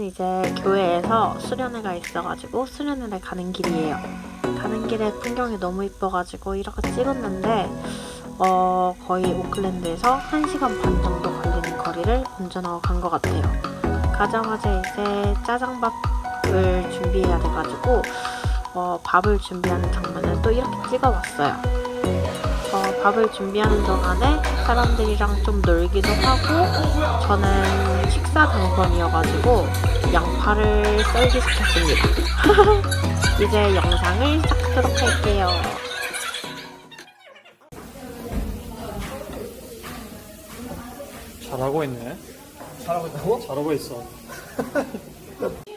오늘은 이제 교회에서 수련회가 있어가지고 수련회를 가는 길이에요. 가는 길에 풍경이 너무 이뻐가지고 이렇게 찍었는데 어, 거의 오클랜드에서 1시간 반 정도 걸리는 거리를 운전하고 간 것 같아요. 가자마자 이제 짜장밥을 준비해야 돼가지고 어, 밥을 준비하는 장면을 또 이렇게 찍어봤어요. 어, 밥을 준비하는 동안에 사람들이랑 좀 놀기도 하고 저는 식사 당번이어가지고 양파를 썰기 시켰습니다. 이제 영상을 시작하도록 할게요. 잘하고 있네. 잘하고 있다고? 잘하고 있어.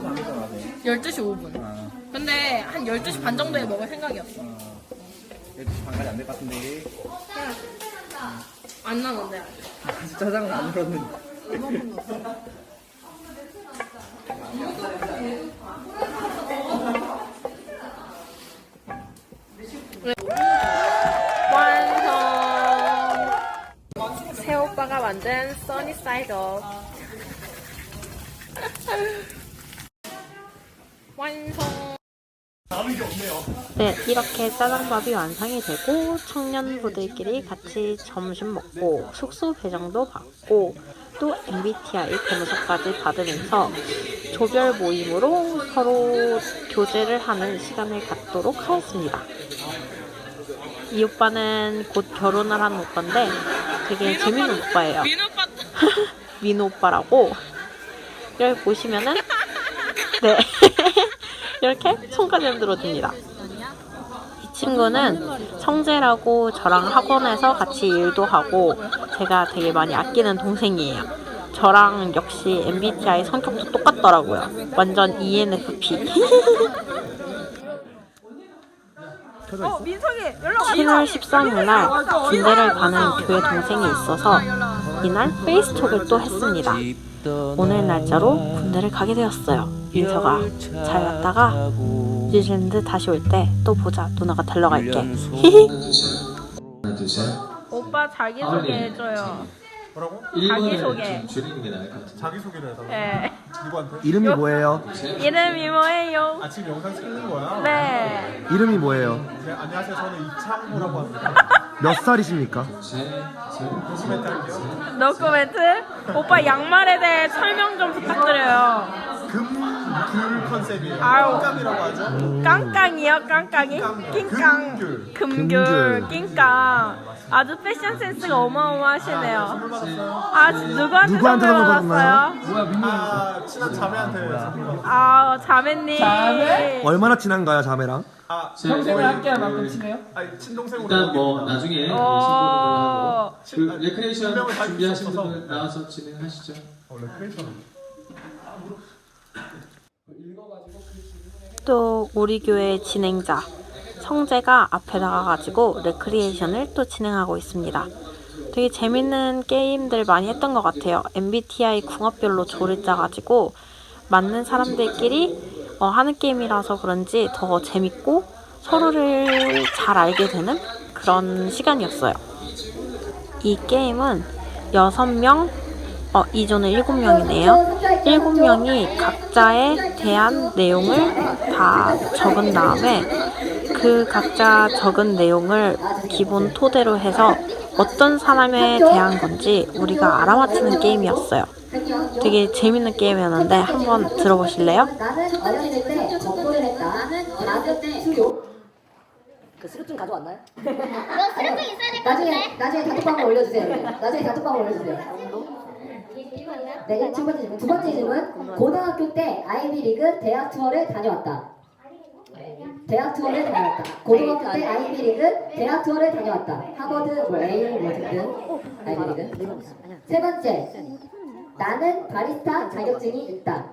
잠깐만. 12시 5분 아, 근데 한 12시 반 정도에 먹을 생각이었어 12시 반까지 안 될 것 같은데. 안 나는데 짜장은 안 들었는데. 완성! 새 오빠가 만든 써니 사이드 완성! 네, 이렇게 짜장밥이 완성이 되고 청년부들끼리 같이 점심 먹고 숙소 배정도 받고 또 MBTI 변호사까지 받으면서 조별 모임으로 서로 교제를 하는 시간을 갖도록 하였습니다. 이 오빠는 곧 결혼을 하는 오빠인데 되게 재밌는 오빠예요. 민호 오빠라고 여기 보시면은 네 이렇게 손까지 흔들어 줍니다. 이 친구는 성재라고 저랑 학원에서 같이 일도 하고 제가 되게 많이 아끼는 동생이에요. 저랑 역시 MBTI 성격도 똑같더라고요. 완전 ENFP. 어 민석이 연락 왔다 7월 13일 날 군대를 가는 교회 동생이 있어서 이날 페이스톡을 또 했습니다. 오늘 날짜로 군대를 가게 되었어요. 민서가 잘 갔다가 뉴질랜드 다시 올 때 또 보자. 누나가 달러 갈게. 하나 둘 셋. 오빠 자기소개 해줘요 뭐라고? 자기소개. 좀 줄이는 게 나을 것 같아. 자기소개를 해달라고? 네 누구한테? 이름이 뭐예요? 이름이 뭐예요? 아, 지금 영상 찍는 거야? 네 이름이 뭐예요? 네, 안녕하세요. 저는 이창호라고 합니다. 몇 살이십니까? 노코멘트 오빠 양말에 대해 설명 좀 부탁드려요 금, 귤 컨셉이에요. 아우. 깜깜이라고 하죠? 깡깡이요 깡깡이? 낑깡 금귤. 금귤 금귤. 낑깡 아주 패션 센스가 어마어마하시네요 받았어요. 아 누구한테 누구한테 선물 선물 받았어요? 아, 친한 자매한테 선물 받았어요. 아 자매님 얼마나 친한가요, 자매랑? 아, 평생을 함께한 만큼 친해요? 아니, 친동생으로. 일단 뭐. 나중에 어. 신고를 하고 그 친- 레크레이션 다 준비하신. 분들 나와서 진행하시죠. 어, 레크레이션. 또 우리 교회 진행자 성재가 앞에 나가가지고 레크리에이션을 또 진행하고 있습니다. 되게 재밌는 게임들 많이 했던 것 같아요. MBTI 궁합별로 조를 짜가지고 맞는 사람들끼리 어, 하는 게임이라서 그런지 더 재밌고 서로를 잘 알게 되는 그런 시간이었어요. 이 게임은 6명, 어, 이조는 7명이네요. 7명이 각자에 대한 내용을 다 적은 다음에 그 각자 적은 내용을 기본 토대로 해서 어떤 사람에 대한 건지 우리가 알아맞히는 게임이었어요. 되게 재밌는 게임이었는데 한번 들어보실래요? 그 수료증 가져왔나요? 너 수료증 있어야 될것 같은데? 나중에 단톡방에 올려주세요. 나중에 단톡방에 올려주세요. 네, 첫 번째 질문. 두 번째 질문. 고등학교 때 아이비리그 대학 투어를 다녀왔다. 대학 투어를 다녀왔다. 고등학교 때 아이비리그 대학 투어를 다녀왔다. 하버드, 뭐 A, 뭐 등등 아이비리그. 세 번째. 나는 바리스타 자격증이 있다.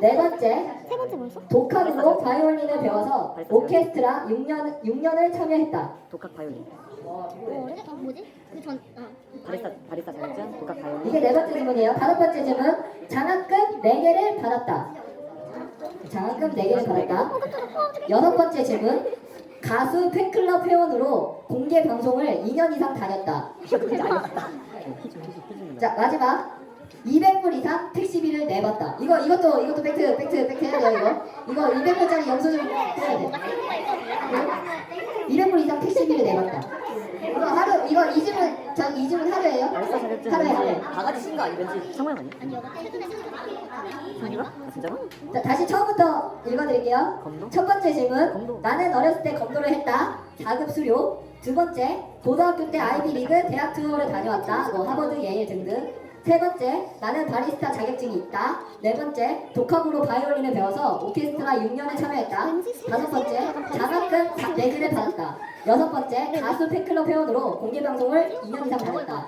네 번째, 세 번째 뭐였어? 독학으로 바이올린을 배워서 오케스트라 6년, 6년을 참여했다. 독학 바이올린. 뭐래? 어, 뭐지? 그 전, 어. 바리스타 바리스타 자격증, 독학 바이올린. 이게 네 번째 질문이에요. 다섯 번째 질문, 장학금 4개를 받았다. 장학금 4개를 받았다. 여섯 번째 질문, 가수 팬클럽 회원으로 공개 방송을 2년 이상 다녔다. 자 마지막 200불 이상 택시비를 내봤다. 이거 이것도 이것도 팩트 팩트 팩트 해야 돼요 이거. 이거 200불짜리 영수증 해야 돼. 200불 이상 택시비를 내봤다. 이거 하루 이거 이 질문 저이 질문 하루예요? 바리스타 자격증 하루에 하루에. 다 같이 쓴거 아니 왠지 성모양 아니야? 아니, 이거 최근에 생각해. 성기가? 아, 진짜로? 자, 다시 처음부터 읽어드릴게요. 검도? 첫 번째 질문. 검도. 나는 어렸을 때 검도를 했다. 자급 수료. 두 번째, 고등학교 때 아이비 리그 대학 투어를 다녀왔다. 뭐 하버드, 예일 등등. 세 번째, 나는 바리스타 자격증이 있다. 네 번째, 독학으로 바이올린을 배워서 오케스트라 6년을 참여했다. 다섯 번째, 장학금 4개를 받았다. 여섯 번째, 가수 팬클럽 회원으로 공개 방송을 2년 이상 다녔다.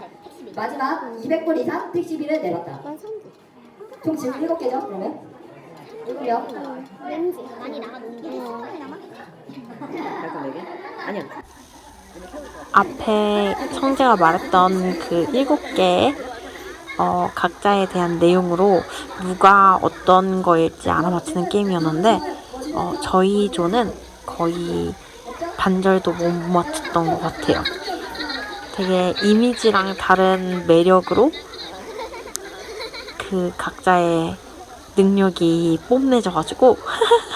마지막, 200불 이상 택시비를 내봤다. 총 질문 7개죠, 그러면? 7개요. 왠지 많이 나가는 게 남아? 자격증 네 개? 아니야. 앞에 성재가 말했던 그 일곱 개의 어, 각자에 대한 내용으로 누가 어떤 거일지 알아맞히는 게임이었는데 어, 저희 조는 거의 반절도 못 맞췄던 것 같아요. 되게 이미지랑 다른 매력으로 그 각자의 능력이 뽐내져가지고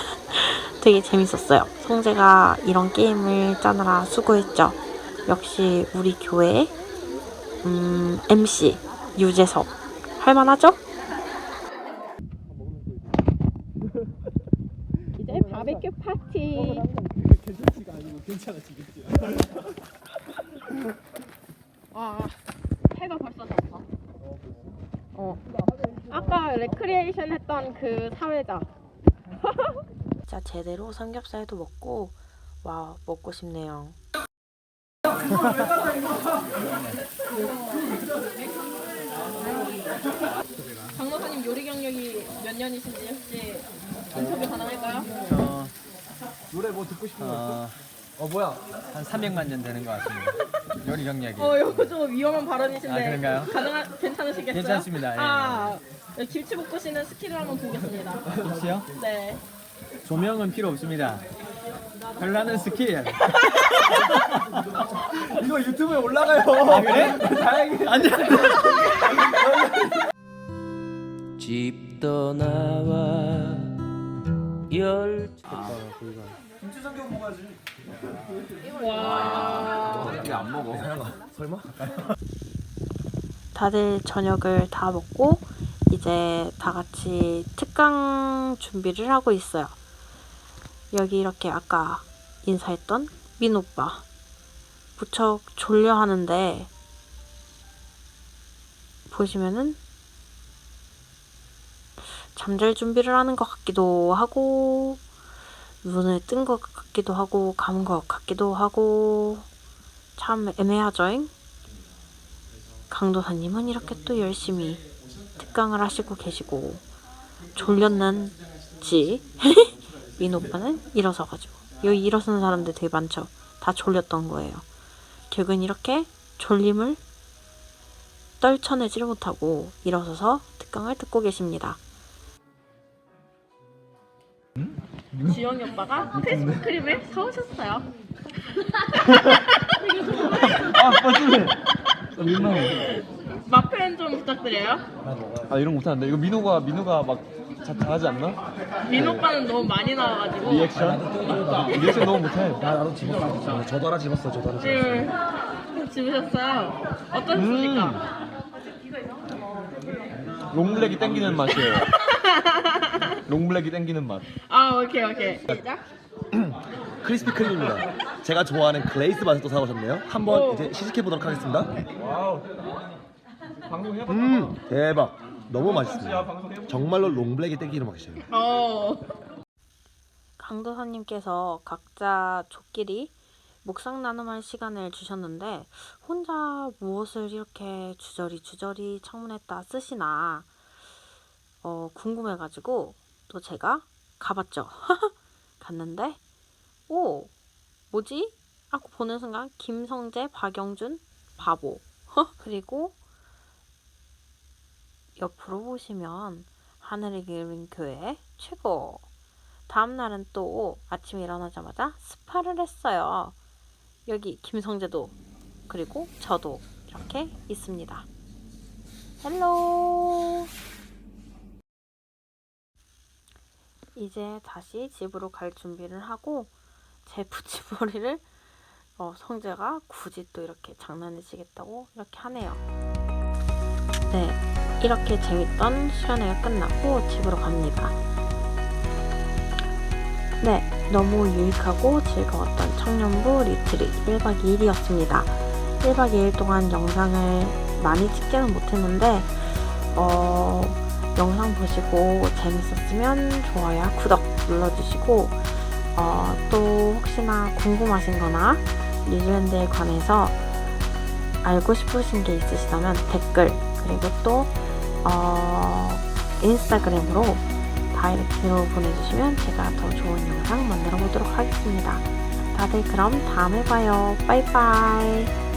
되게 재밌었어요. 성재가 이런 게임을 짜느라 수고했죠. 역시 우리 교회 음, MC 유재석 할만하죠? 이제 바베큐 파티. 아, 해가 벌써 졌어. 어. 아까 레크리에이션 했던 그 사회자. 진짜 제대로 삼겹살도 먹고 와 먹고 싶네요. 강로사님 요리 경력이 몇 년이신지 혹시 인터뷰 가능할까요? 어, 노래 뭐 듣고 싶은 거 있어? 어 뭐야? 한 300만 년 되는 것 같습니다. 요리 경력이. 어, 이거 좀 위험한 발언이신데. 아, 그런가요? 가능한, 괜찮으시겠어요? 괜찮습니다, 예. 아, 네, 김치 볶으시는 스킬을 한번 보겠습니다. 혹시요? 네. 조명은 필요 없습니다. 별나는 스킬. 이거 유튜브에 올라가요. 아 그래? 다행히 아니야. 집 떠나와 열 김치삼겹 먹어야지. 와. 왜안 먹어? 설마? 다들 저녁을 다 먹고 이제 다 같이 특강 준비를 하고 있어요. 여기 이렇게 아까 인사했던 민 오빠 무척 졸려 하는데 보시면은 잠잘 준비를 하는 것 같기도 하고 눈을 뜬 것 같기도 하고 감은 것 같기도 하고 참 애매하죠잉? 강도사님은 이렇게 또 열심히 특강을 하시고 계시고 졸렸는지 민 오빠는 일어서가지고 여기 일어서는 사람들 되게 많죠. 다 졸렸던 거예요. 결국은 이렇게 졸림을 떨쳐내지를 못하고 일어서서 특강을 듣고 계십니다. 주영이 오빠가 페이스북 크림을 사오셨어요. 아 빠지네. 민망해. 마펜 좀 부탁드려요. 아 이런 거 못하는데 이거 민호가 민호가 막 자, 잘하지 않나? 민 오빠는 너무 많이 나와가지고. 리액션? 리액션 너무 못해. 나 나도 집었어. 저도 하나 집었어. 저도 하나 집었어. 음, 집으셨어요. 어떠십니까? 롱블랙이 땡기는 맛이에요. 롱블랙이 땡기는 맛. 아, 오케이, 오케이. 시작. 크리스피 크림입니다. 제가 좋아하는 글레이스 맛을 또 사오셨네요. 한번 오. 이제 시식해 보도록 하겠습니다. 와우. 방송 해봐. 음 대박. 너무 맛있습니다. 정말로 롱블랙이 땡기는 맛이에요. 어. 강도사님께서 각자 조끼리 묵상 나눔할 시간을 주셨는데 혼자 무엇을 이렇게 주저리 주저리 창문에다 쓰시나 어, 궁금해가지고 또 제가 가봤죠. 갔는데 오 뭐지? 하고 보는 순간 김성재, 박영준 바보 그리고 옆으로 보시면 하늘이 그린 교회 최고 다음 날은 또 아침에 일어나자마자 스파를 했어요. 여기 김성재도 그리고 저도 이렇게 있습니다. 헬로 이제 다시 집으로 갈 준비를 하고 제 붙임머리를 어, 성재가 굳이 또 이렇게 장난을 치겠다고 이렇게 하네요. 네, 이렇게 재밌던 수련회가 끝나고 집으로 갑니다. 네, 너무 유익하고 즐거웠던 청년부 리트릿 1박 2일이었습니다. 1박 2일 동안 영상을 많이 찍지는 못했는데, 어, 영상 보시고 재밌었으면 좋아요, 구독 눌러주시고, 어, 또 혹시나 궁금하신 거나 뉴질랜드에 관해서 알고 싶으신 게 있으시다면 댓글, 그리고 또, 어, 인스타그램으로 다이렉트로 보내주시면 제가 더 좋은 영상 만들어 보도록 하겠습니다. 다들 그럼 다음에 봐요. 빠이빠이.